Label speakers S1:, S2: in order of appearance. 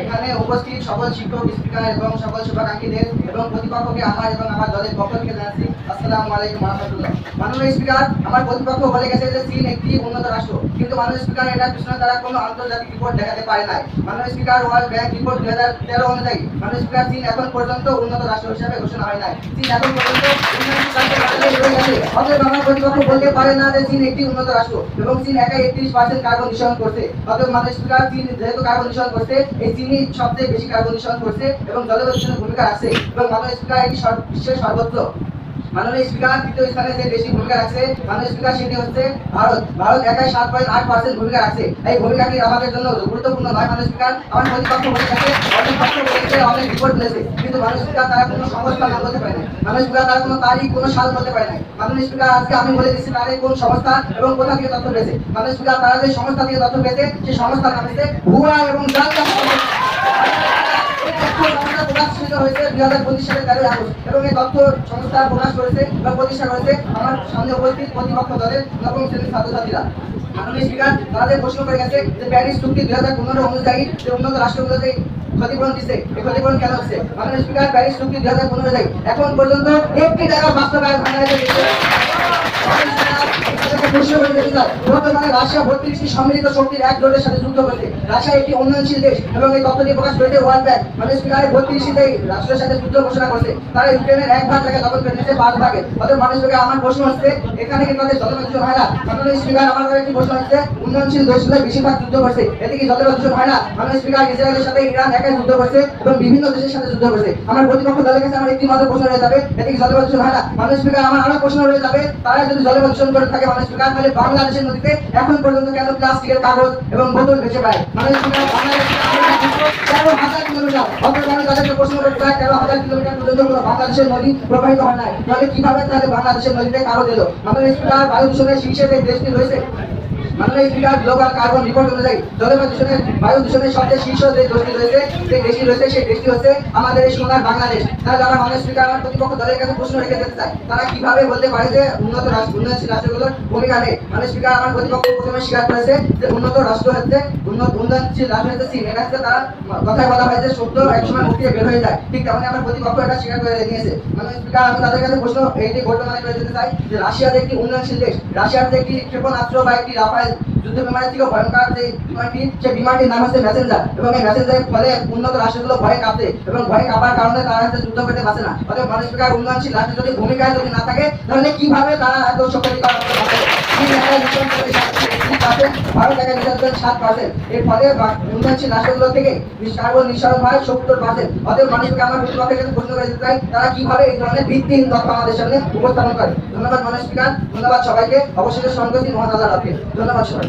S1: এখানে উপস্থিত সকল শিক্ষক, স্পিকার এবং সকল শুভাকাঙ্ক্ষীদের এবং প্রতিপক্ষকে আমার এবং আমার দলের পক্ষ থেকে জানাচ্ছি। আসসালামু আলাইকুম রহমতুল্লাহ মাননীয় স্পিকার, আমার প্রতিপক্ষ বলে গেছে যে চীন একটি উন্নত রাষ্ট্র। কিন্তু মাননীয় স্পিকার, এটার পিছনে তারা কোনো আন্তর্জাতিক রিপোর্ট দেখাতে পারে নাই। মাননীয় স্পিকার ওয়ার্ল্ড ব্যাংক রিপোর্ট দুই হাজার তেরো অনুযায়ী মাননীয় স্পিকার, চীন এখন পর্যন্ত উন্নত রাষ্ট্র হিসেবে ঘোষণা হয় নাই। চীন এখন পর্যন্ত এবং বেশি কার্বন করছে এবং জলবায়ু ভূমিকা রাখছে। এবং মাননীয় স্পিকার, এটি বিশ্বের সর্বত্র মাননীয় স্পিকার, তৃতীয় স্থানে যে বেশি ভূমিকা রাখছে, মাননীয় স্পিকার সেটি হচ্ছে ভারত। ভারত একাই সাত পয়েন্ট আট পার্সেন্ট ভূমিকা রাখছে। এই ভূমিকাটি আমাদের জন্য গুরুত্বপূর্ণ নয়, মাননীয় স্পিকার। আমার প্রতিপক্ষ বলে গেছে অনেক পক্ষ বলেছে অনেক রিপোর্ট বলেছে কিন্তু মাননীয় স্পিকার তারা কোনো সংস্থা নাম বলতে পারে না মাননীয় স্পিকার তারা কোনো তারিখ, কোনো সাল বলতে পারে না মাননীয় স্পিকার, আজকে আমি বলে দিচ্ছি তারা কোন সংস্থা এবং কোথা থেকে তথ্য পেয়েছে। মাননীয় স্পিকার, তারা যে সংস্থা থেকে তথ্য পেয়েছে, সেই সংস্থার নাম হচ্ছে ভুয়া এবং জাল প্রকাশিত হয়েছে দুই হাজার পঁচিশ তথ্য সংস্থা প্রকাশ করেছে বা প্রতিষ্ঠা করেছে প্রতিপক্ষ দলের নবম শ্রেণির ছাত্রছাত্রীরা। মাননীয় স্পিকার, তাদের প্রশ্ন করে গেছে প্যারিস চুক্তি হাজার পনেরো অনুযায়ী যে উন্নত রাষ্ট্রগুলোতে ক্ষতিপূরণ দিচ্ছে, এই ক্ষতিপূরণ কেন হচ্ছে মাননীয় স্পিকার, প্যারিস চুক্তি হাজার পনেরো অনুযায়ী এখন পর্যন্ত একটি টাকা বাস্তবায়ন উন্নয়নশীল দেশ মানে সাথে আমার প্রশ্ন বেশিরভাগ যুদ্ধ করছে এতে কি জলবায়ু হয় না? মাননীয় স্পিকার, ইসরায়েলের সাথে ইরান একাই যুদ্ধ করছে এবং বিভিন্ন দেশের সাথে যুদ্ধ করছে। আমার প্রতিপক্ষ দলের কাছে আমার একটি মাত্র প্রশ্ন রয়ে যাবে, এতে কি জলবায়ু হয় না? মাননীয় স্পিকার, আমার আরও প্রশ্ন রয়ে যাবে। তারা যদি জলবায়ু করে থাকে মাননীয় স্পিকার তাহলে বাংলাদেশের নদীতে এখন পর্যন্ত কেন প্লাস্টিকের কাগজ এবং বোতল ভেসে পায়? কিলোমিটার বাংলাদেশের নদী প্রবাহিত হয় নাই। তাহলে কীভাবে তাহলে বাংলাদেশের নদীতে কারও এলো আমাদের বায়ু দূষণের শীর্ষে দেশটি রয়েছে মাননীয় স্পিকার গ্লোবাল কার্বন রিপোর্ট অনুযায়ী জলবায়ু দূষণের বায়ু দূষণের সবচেয়ে শীর্ষ যে দেশটি রয়েছে, যে দেশটি রয়েছে, সেই দেশটি হচ্ছে আমাদের এই সোনার বাংলাদেশ। তাহলে আমরা মাননীয় স্পিকার প্রতিপক্ষ দলের কাছে প্রশ্ন রেখে যেতে চাই তারা কীভাবে বলতে পারে যে উন্নত রাষ্ট্র উন্নয়নশীল রাষ্ট্রগুলোর ভূমিকা নেই? মাননীয় স্পিকার আমার প্রতিপক্ষ প্রথমে স্বীকার করেছে যে উন্নত রাষ্ট্র হচ্ছে উন্নত উন্নয়নশীল রাষ্ট্র হচ্ছে চীন। এটা হচ্ছে তারা কথায় বলা হয় যে সত্য একসময় মুক্তি বের হয়ে যায়। ঠিক তেমনি আমার প্রতিপক্ষ এটা স্বীকার করে নিয়েছে মাননীয় স্পিকার আমি তাদের কাছে প্রশ্ন এইটি বর্তমানে করে যেতে চাই যে রাশিয়া যে একটি উন্নয়নশীল দেশ, রাশিয়ার যে একটি ক্ষেপণাস্ত্র বা একটি যুদ্ধ বিমানের থেকে ভয়ঙ্কর যে বিমানটি সে বিমানটির নাম হচ্ছে ম্যাসেঞ্জার এবং এই ম্যাসেঞ্জারের ফলে উন্নত রাষ্ট্রগুলো ভয়ে কাঁপে এবং ভয়ে কাঁপার কারণে তারা হচ্ছে যুদ্ধ করতে পারছে না। অর্থাৎ মানুষ প্রকার উন্নয়নশীল রাষ্ট্র যদি ভূমিকায় যদি না থাকে, তাহলে কীভাবে তারা এত শক্তিকরণ পার্সেন্ট, ভারত একাই নিঃসরণ সাত পার্সেন্ট এর ফলে উন্নয়নশীল রাষ্ট্রগুলো থেকে কার্বন নিঃসরণ হয় সত্তর পার্সেন্ট অতএব মানুষকে আমার প্রতিপক্ষের কাছে প্রশ্ন করে চাই তারা কীভাবে এই ধরনের ভিত্তিহীন তথ্য আমাদের সামনে উপস্থাপন করে? ধন্যবাদ মানুষ ধন্যবাদ সবাইকে। অবশেষে সংগতি মহাদাদা রাখেন রাখে ধন্যবাদ সবাই